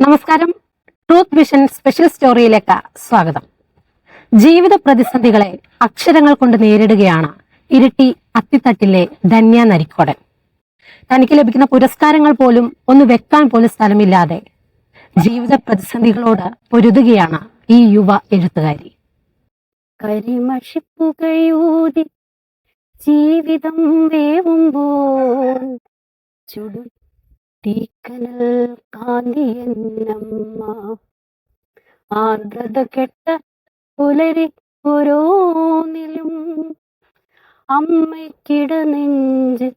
നമസ്കാരം. Truth vision special സ്റ്റോറിയിലേക്ക് സ്വാഗതം. ജീവിത പ്രതിസന്ധികളെ അക്ഷരങ്ങൾ കൊണ്ട് നേരിടുകയാണ് ഇരിട്ടി അത്തിത്തട്ടിലെ ധന്യ നരിക്കോടൻ. തനിക്ക് ലഭിക്കുന്ന പുരസ്കാരങ്ങൾ പോലും ഒന്ന് വെക്കാൻ പോലും സ്ഥലമില്ലാതെ ജീവിത പ്രതിസന്ധികളോട് പൊരുതുകയാണ് ഈ യുവ എഴുത്തുകാരി. ജീവിതം വേവുമ്പോൾ ചുടു തീക്കനൽ കാന്തിയെന്നമ്മ ആർദ്രത കെട്ട പുലരി ഓരോന്നിലും അമ്മയ്ക്കിട നെഞ്ച്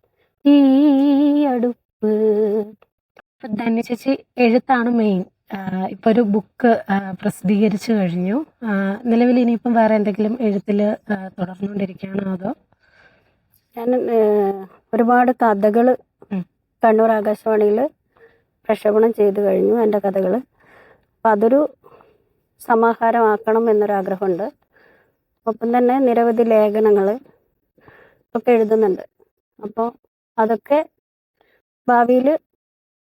തീയടുപ്പ്. ധന്യ ചേച്ചി എഴുത്താണ് മെയിൻ ഇപ്പൊ ഒരു ബുക്ക് പ്രസിദ്ധീകരിച്ചു കഴിഞ്ഞു. നിലവിൽ ഇനിയിപ്പം വേറെ എന്തെങ്കിലും എഴുത്തിൽ തുടർന്നുകൊണ്ടിരിക്കുകയാണോ അതോ? ഞാൻ ഒരുപാട് കഥകൾ. കണ്ണൂർ ആകാശവാണിയിൽ പ്രക്ഷേപണം ചെയ്തു കഴിഞ്ഞു എന്റെ കഥകൾ. അപ്പം അതൊരു സമാഹാരമാക്കണം എന്നൊരാഗ്രഹമുണ്ട്. ഒപ്പം തന്നെ നിരവധി ലേഖനങ്ങൾ ഒക്കെ എഴുതുന്നുണ്ട്. അപ്പോൾ അതൊക്കെ ഭാവിയിൽ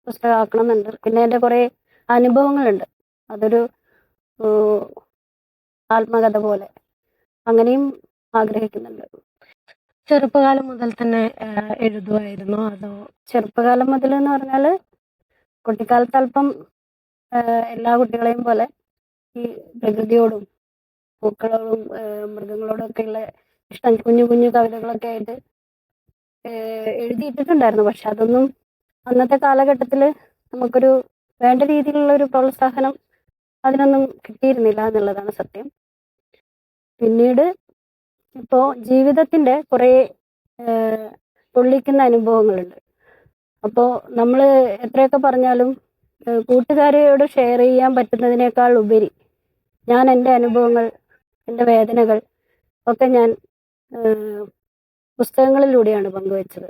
പുസ്തകമാക്കണമെന്നുണ്ട് പിന്നെ എന്റെ കുറേ അനുഭവങ്ങളുണ്ട്. അതൊരു ആത്മകഥ പോലെ അങ്ങനെയും ആഗ്രഹിക്കുന്നുണ്ട്. ചെറുപ്പകാലം മുതൽ തന്നെ എഴുതുമായിരുന്നു അതോ ചെറുപ്പകാലം മുതൽ എന്ന് പറഞ്ഞാൽ കുട്ടിക്കാലത്ത് അല്പം എല്ലാ കുട്ടികളെയും പോലെ ഈ പ്രകൃതിയോടും പൂക്കളോടും മൃഗങ്ങളോടും ഇഷ്ടം കുഞ്ഞു കുഞ്ഞു കവിതകളൊക്കെ ആയിട്ട് എഴുതിയിട്ടിട്ടുണ്ടായിരുന്നു. പക്ഷെ അതൊന്നും അന്നത്തെ കാലഘട്ടത്തിൽ നമുക്കൊരു വേണ്ട രീതിയിലുള്ള ഒരു പ്രോത്സാഹനം അതിനൊന്നും കിട്ടിയിരുന്നില്ല എന്നുള്ളതാണ് സത്യം. പിന്നീട് ഇപ്പോൾ ജീവിതത്തിന്റെ കുറേ പൊള്ളിക്കുന്ന അനുഭവങ്ങളുണ്ട്. അപ്പോൾ നമ്മൾ എത്രയൊക്കെ പറഞ്ഞാലും കൂട്ടുകാരോട് ഷെയർ ചെയ്യാൻ പറ്റുന്നതിനേക്കാൾ ഉപരി ഞാൻ എന്റെ അനുഭവങ്ങൾ എന്റെ വേദനകൾ ഒക്കെ ഞാൻ പുസ്തകങ്ങളിലൂടെയാണ് പങ്കുവച്ചത്.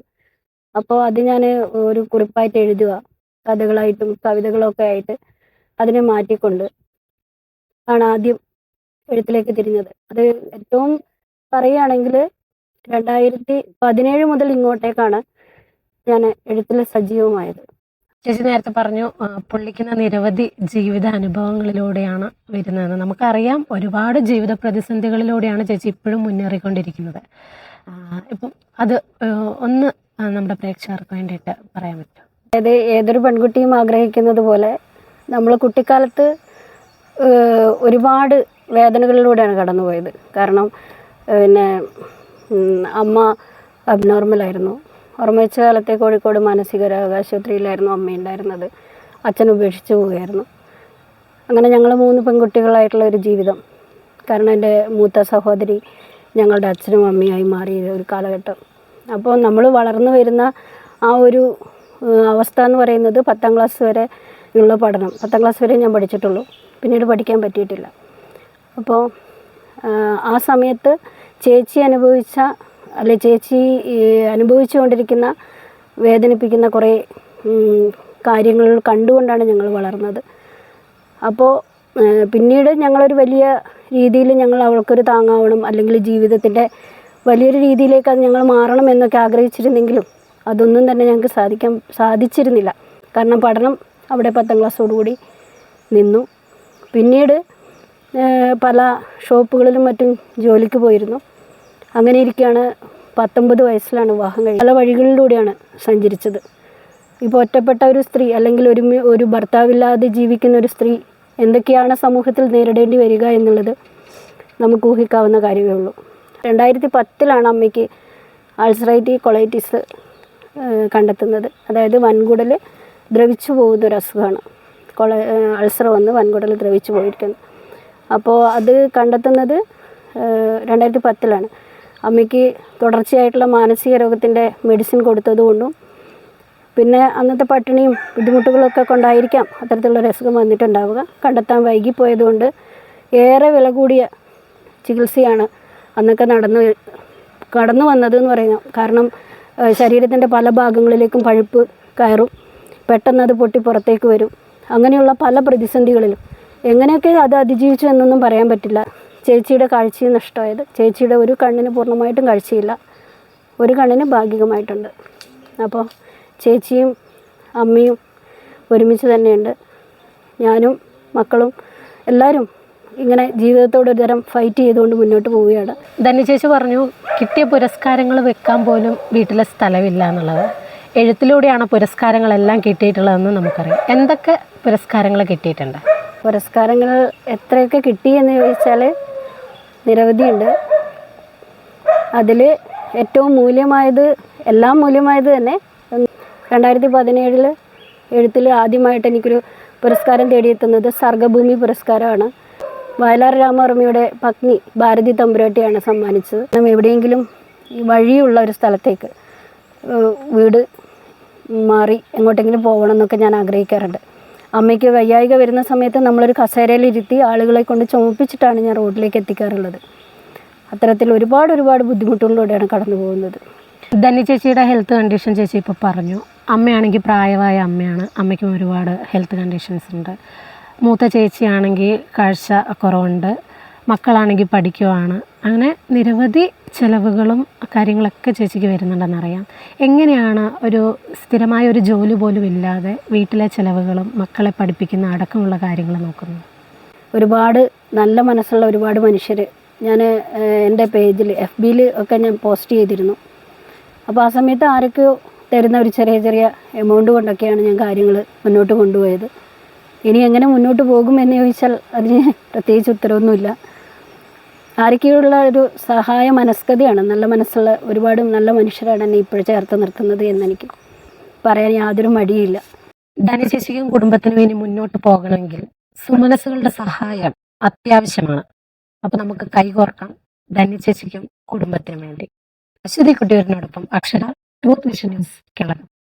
അപ്പോൾ അത് ഞാൻ ഒരു കുറിപ്പായിട്ട് എഴുതുക കഥകളായിട്ടും കവിതകളൊക്കെ ആയിട്ട് അതിനെ മാറ്റിക്കൊണ്ട് ആണ് ആദ്യം എഴുത്തിലേക്ക് തിരിഞ്ഞത്. അത് ഏറ്റവും പറയുകയാണെങ്കിൽ രണ്ടായിരത്തി പതിനേഴ് മുതൽ ഇങ്ങോട്ടേക്കാണ് ഞാൻ എഴുത്തിൽ സജീവമായത്. ചേച്ചി നേരത്തെ പറഞ്ഞു പുള്ളിക്കുന്ന നിരവധി ജീവിത അനുഭവങ്ങളിലൂടെയാണ് വരുന്നത് നമുക്കറിയാം ഒരുപാട് ജീവിത പ്രതിസന്ധികളിലൂടെയാണ് ചേച്ചി ഇപ്പോഴും മുന്നേറിക്കൊണ്ടിരിക്കുന്നത്. ഇപ്പം അത് ഒന്ന് നമ്മുടെ പ്രേക്ഷകർക്ക് വേണ്ടിയിട്ട് പറയാൻ പറ്റും അതായത് ഏതൊരു പെൺകുട്ടിയും ആഗ്രഹിക്കുന്നത് പോലെ നമ്മൾ കുട്ടിക്കാലത്ത് ഒരുപാട് വേദനകളിലൂടെയാണ് കടന്നുപോയത്. കാരണം പിന്നെ അമ്മ അബ്നോർമലായിരുന്നു ഓർമ്മ വെച്ച കാലത്തെ കോഴിക്കോട് മാനസിക രോഗാശുപത്രിയിലായിരുന്നു അമ്മ ഉണ്ടായിരുന്നത്. അച്ഛൻ ഉപേക്ഷിച്ച് പോവുകയായിരുന്നു. അങ്ങനെ ഞങ്ങൾ മൂന്ന് പെൺകുട്ടികളായിട്ടുള്ള ഒരു ജീവിതം. കാരണം എന്റെ മൂത്ത സഹോദരി ഞങ്ങളുടെ അച്ഛനും അമ്മയായി മാറിയ ഒരു കാലഘട്ടം. അപ്പോൾ നമ്മൾ വളർന്നു വരുന്ന ആ ഒരു അവസ്ഥ എന്ന് പറയുന്നത് പത്താം ക്ലാസ് വരെ ഉള്ള പഠനം. പത്താം ക്ലാസ് വരെ ഞാൻ പഠിച്ചിട്ടുള്ളൂ. പിന്നീട് പഠിക്കാൻ പറ്റിയിട്ടില്ല. അപ്പോൾ ആ സമയത്ത് ചേച്ചി അനുഭവിച്ച അല്ലെ ചേച്ചി അനുഭവിച്ചുകൊണ്ടിരിക്കുന്ന വേദനിപ്പിക്കുന്ന കുറേ കാര്യങ്ങൾ കണ്ടുകൊണ്ടാണ് ഞങ്ങൾ വളർന്നത്. അപ്പോൾ പിന്നീട് ഞങ്ങളൊരു വലിയ രീതിയിൽ ഞങ്ങൾ അവൾക്കൊരു താങ്ങാവണം അല്ലെങ്കിൽ ജീവിതത്തിന്റെ വലിയൊരു രീതിയിലേക്ക് അത് ഞങ്ങൾ മാറണം എന്നൊക്കെ ആഗ്രഹിച്ചിരുന്നെങ്കിലും അതൊന്നും തന്നെ ഞങ്ങൾക്ക് സാധിക്കാൻ സാധിച്ചിരുന്നില്ല. കാരണം പഠനം അവിടെ പത്താം ക്ലാസ്സോടുകൂടി നിന്നു. പിന്നീട് പല ഷോപ്പുകളിലും മറ്റും ജോലിക്ക് പോയിരുന്നു. അങ്ങനെ ഇരിക്കുകയാണ് പത്തൊമ്പത് വയസ്സിലാണ് വിവാഹം കഴിഞ്ഞത്. പല വഴികളിലൂടെയാണ് സഞ്ചരിച്ചത്. ഇപ്പോൾ ഒറ്റപ്പെട്ട ഒരു സ്ത്രീ അല്ലെങ്കിൽ ഒരു ഒരു ഭർത്താവില്ലാതെ ജീവിക്കുന്ന ഒരു സ്ത്രീ എന്തൊക്കെയാണ് സമൂഹത്തിൽ നേരിടേണ്ടി വരിക എന്നുള്ളത് നമുക്ക് ഊഹിക്കാവുന്ന കാര്യമേ ഉള്ളൂ. രണ്ടായിരത്തി പത്തിലാണ് അമ്മയ്ക്ക് ആൾസറൈറ്റി കൊളൈറ്റിസ് കണ്ടെത്തുന്നത്. അതായത് വൻകുടൽ ദ്രവിച്ചു പോകുന്ന ഒരു അസുഖമാണ്. കൊള അൾസർ വന്ന് വൻകുടൽ ദ്രവിച്ചു പോയിരിക്കുന്നു അപ്പോൾ അത് കണ്ടെത്തുന്നത് രണ്ടായിരത്തി പത്തിലാണ് അമ്മയ്ക്ക് തുടർച്ചയായിട്ടുള്ള മാനസിക രോഗത്തിന്റെ മെഡിസിൻ കൊടുത്തതുകൊണ്ടും പിന്നെ അന്നത്തെ പട്ടിണിയും ബുദ്ധിമുട്ടുകളൊക്കെ കൊണ്ടായിരിക്കാം അത്തരത്തിലുള്ള അസുഖം വന്നിട്ടുണ്ടാവുക. കണ്ടെത്താൻ വൈകിപ്പോയതുകൊണ്ട് ഏറെ വില കൂടിയ ചികിത്സയാണ് അന്നൊക്കെ നടന്നു കടന്നു വന്നത് എന്ന് പറയുന്നത് കാരണം ശരീരത്തിന്റെ പല ഭാഗങ്ങളിലേക്കും പഴുപ്പ് കയറും പെട്ടെന്ന് അത് പൊട്ടി പുറത്തേക്ക് വരും. അങ്ങനെയുള്ള പല പ്രതിസന്ധികളിലും എങ്ങനെയൊക്കെ അത് അതിജീവിച്ചു എന്നൊന്നും പറയാൻ പറ്റില്ല. ചേച്ചിയുടെ കാഴ്ചയും നഷ്ടമായത്. ചേച്ചിയുടെ ഒരു കണ്ണിന് പൂർണമായിട്ടും കാഴ്ചയില്ല. ഒരു കണ്ണിന് ഭാഗികമായിട്ടുണ്ട്. അപ്പോൾ ചേച്ചിയും അമ്മയും ഒരുമിച്ച് തന്നെയുണ്ട്. ഞാനും മക്കളും എല്ലാവരും ഇങ്ങനെ ജീവിതത്തോട് ഒരുതരം ഫൈറ്റ് ചെയ്തുകൊണ്ട് മുന്നോട്ട് പോവുകയാണ്. ധന്യ ചേച്ചി പറഞ്ഞു കിട്ടിയ പുരസ്കാരങ്ങൾ വെക്കാൻ പോലും വീട്ടിലെ സ്ഥലമില്ല എന്നുള്ളത്. എഴുത്തിലൂടെയാണ് പുരസ്കാരങ്ങളെല്ലാം കിട്ടിയിട്ടുള്ളതെന്ന് നമുക്കറിയാം. എന്തൊക്കെ പുരസ്കാരങ്ങൾ കിട്ടിയിട്ടുണ്ട്? പുരസ്കാരങ്ങൾ എത്രയൊക്കെ കിട്ടി എന്ന് ചോദിച്ചാൽ നിരവധിയുണ്ട്. അതിൽ ഏറ്റവും മൂല്യമായത് എല്ലാം മൂല്യമായത് തന്നെ രണ്ടായിരത്തി പതിനേഴിൽ എഴുത്തിൽ ആദ്യമായിട്ട് എനിക്കൊരു പുരസ്കാരം തേടിയെത്തുന്നത് സർഗഭൂമി പുരസ്കാരമാണ്. വയലാർ രാമവർമ്മയുടെ പത്നി ഭാരതി തമ്പുരാട്ടിയാണ് സമ്മാനിച്ചത്. നാം എവിടെയെങ്കിലും വഴിയുള്ള ഒരു സ്ഥലത്തേക്ക് വീട് മാറി എങ്ങോട്ടെങ്കിലും പോകണം എന്നൊക്കെ ഞാൻ ആഗ്രഹിക്കാറുണ്ട്. അമ്മയ്ക്ക് വയ്യായിക വരുന്ന സമയത്ത് നമ്മളൊരു കസേരയിലിരുത്തി ആളുകളെ കൊണ്ട് ചുമപ്പിച്ചിട്ടാണ് ഞാൻ റോഡിലേക്ക് എത്തിക്കാറുള്ളത്. അത്തരത്തിൽ ഒരുപാട് ഒരുപാട് ബുദ്ധിമുട്ടുകളിലൂടെയാണ് കടന്നു പോകുന്നത്. ധന്യ ചേച്ചിയുടെ ഹെൽത്ത് കണ്ടീഷൻ ചേച്ചി ഇപ്പോൾ പറഞ്ഞു. അമ്മയാണെങ്കിൽ പ്രായമായ അമ്മയാണ്. അമ്മയ്ക്കും ഒരുപാട് ഹെൽത്ത് കണ്ടീഷൻസ് ഉണ്ട്. മൂത്ത ചേച്ചിയാണെങ്കിൽ കാഴ്ച കുറവുണ്ട്. മക്കളാണെങ്കിൽ പഠിക്കുവാണ്. അങ്ങനെ നിരവധി ചിലവുകളും കാര്യങ്ങളൊക്കെ ചേച്ചിക്ക് വരുന്നുണ്ടെന്നറിയാം. എങ്ങനെയാണ് ഒരു സ്ഥിരമായ ഒരു ജോലി പോലും ഇല്ലാതെ വീട്ടിലെ ചിലവുകളും മക്കളെ പഠിപ്പിക്കുന്ന അടക്കമുള്ള കാര്യങ്ങൾ നോക്കുന്നത്? ഒരുപാട് നല്ല മനസ്സുള്ള ഒരുപാട് മനുഷ്യർ ഞാൻ എന്റെ പേജിൽ എഫ് ബിയിൽ ഒക്കെ ഞാൻ പോസ്റ്റ് ചെയ്തിരുന്നു. അപ്പോൾ ആ സമയത്ത് ആരൊക്കെയോ തരുന്ന ഒരു ചെറിയ ചെറിയ എമൗണ്ട് കൊണ്ടൊക്കെയാണ് ഞാൻ കാര്യങ്ങൾ മുന്നോട്ട് കൊണ്ടുപോയത്. ഇനി എങ്ങനെ മുന്നോട്ട് പോകും എന്ന് ചോദിച്ചാൽ അതിന് പ്രത്യേകിച്ച് ഉത്തരവൊന്നുമില്ല. ആരൊക്കെയുള്ള ഒരു സഹായ മനസ്കതയാണ് നല്ല മനസ്സുള്ള ഒരുപാട് നല്ല മനുഷ്യരാണ് എന്നെ ഇപ്പോൾ ചേർത്ത് നിർത്തുന്നത് എന്നെനിക്ക് പറയാൻ യാതൊരു മടിയില്ല. ധനശേഷിക്കും കുടുംബത്തിനും ഇനി മുന്നോട്ട് പോകണമെങ്കിൽ സുമനസ്സുകളുടെ സഹായം അത്യാവശ്യമാണ്. അപ്പൊ നമുക്ക് കൈകോർക്കാം ധനശേഷിക്കും കുടുംബത്തിനും വേണ്ടി. അശ്വതി കുട്ടിയൂരിനോടൊപ്പം അക്ഷര ട്രൂത്ത് വിഷൻ ന്യൂസ് കേരളം